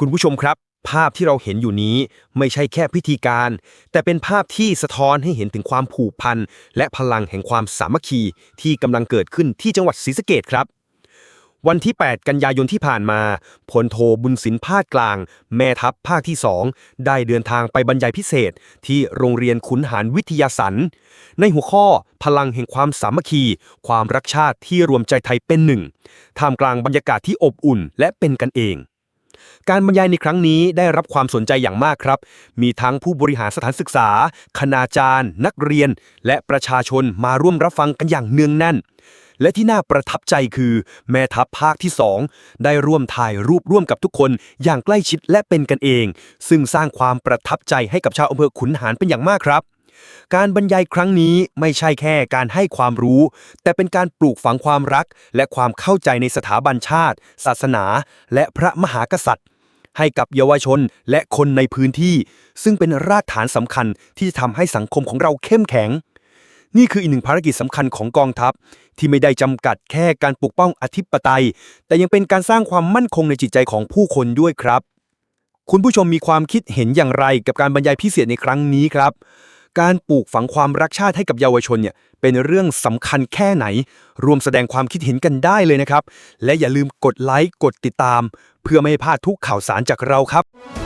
คุณผู้ชมครับ ภาพที่เราเห็นอยู่นี้ไม่ใช่แค่พิธีการ แต่เป็นภาพที่สะท้อนให้เห็นถึงความผูกพัน และพลังแห่งความสามัคคีที่กำลังเกิดขึ้นที่จังหวัดศรีสะเกษครับ วันที่ 8 กันยายนที่ผ่านมาพลโทบุญสินภาคกลาง แม่ทัพภาคที่ 2 ได้เดินทางไปบรรยายพิเศษ ที่โรงเรียนขุนหารวิทยาสันในหัวข้อ พลังแห่งความสามัคคี ความรักชาติที่รวมใจไทยเป็นหนึ่งท่ามกลางบรรยากาศที่อบอุ่น และเป็นกันเอง การบรรยายในครั้งนี้ได้รับความสนใจอย่างมากครับ มีทั้งผู้บริหารสถานศึกษา คณาจารย์ นักเรียน และประชาชนมาร่วมรับฟังกันอย่างเนืองแน่น และที่น่าประทับใจคือ แม่ทัพภาคที่ 2 ได้ร่วมถ่ายรูปร่วมกับทุกคนอย่างใกล้ชิดและเป็นกันเอง ซึ่งสร้างความประทับใจให้กับชาวอำเภอขุนหารเป็นอย่างมากครับการบรรยายครั้งนี้ไม่ใช่แค่การให้ความรู้ แต่เป็นการปลูกฝังความรัก และความเข้าใจในสถาบันชาติ ศาสนา และพระมหากษัตริย์ ให้กับเยาวชนและคนในพื้นที่ ซึ่งเป็นรากฐานสำคัญที่จะทำให้สังคมของเราเข้มแข็ง นี่คืออีกหนึ่งภารกิจสำคัญของกองทัพ ที่ไม่ได้จำกัดแค่การปกป้องอธิปไตย แต่ยังเป็นการสร้างความมั่นคงในจิตใจของผู้คนด้วยครับ คุณผู้ชมมีความคิดเห็นอย่างไรกับการบรรยายพิเศษในครั้งนี้ครับ การปลูกฝังความรักชาติให้กับเยาวชนเนี่ยเป็นเรื่องสำคัญแค่ไหน รวมแสดงความคิดเห็นกันได้เลยนะครับ และอย่าลืมกดไลค์กดติดตาม เพื่อไม่ให้พลาดทุกข่าวสารจากเราครับ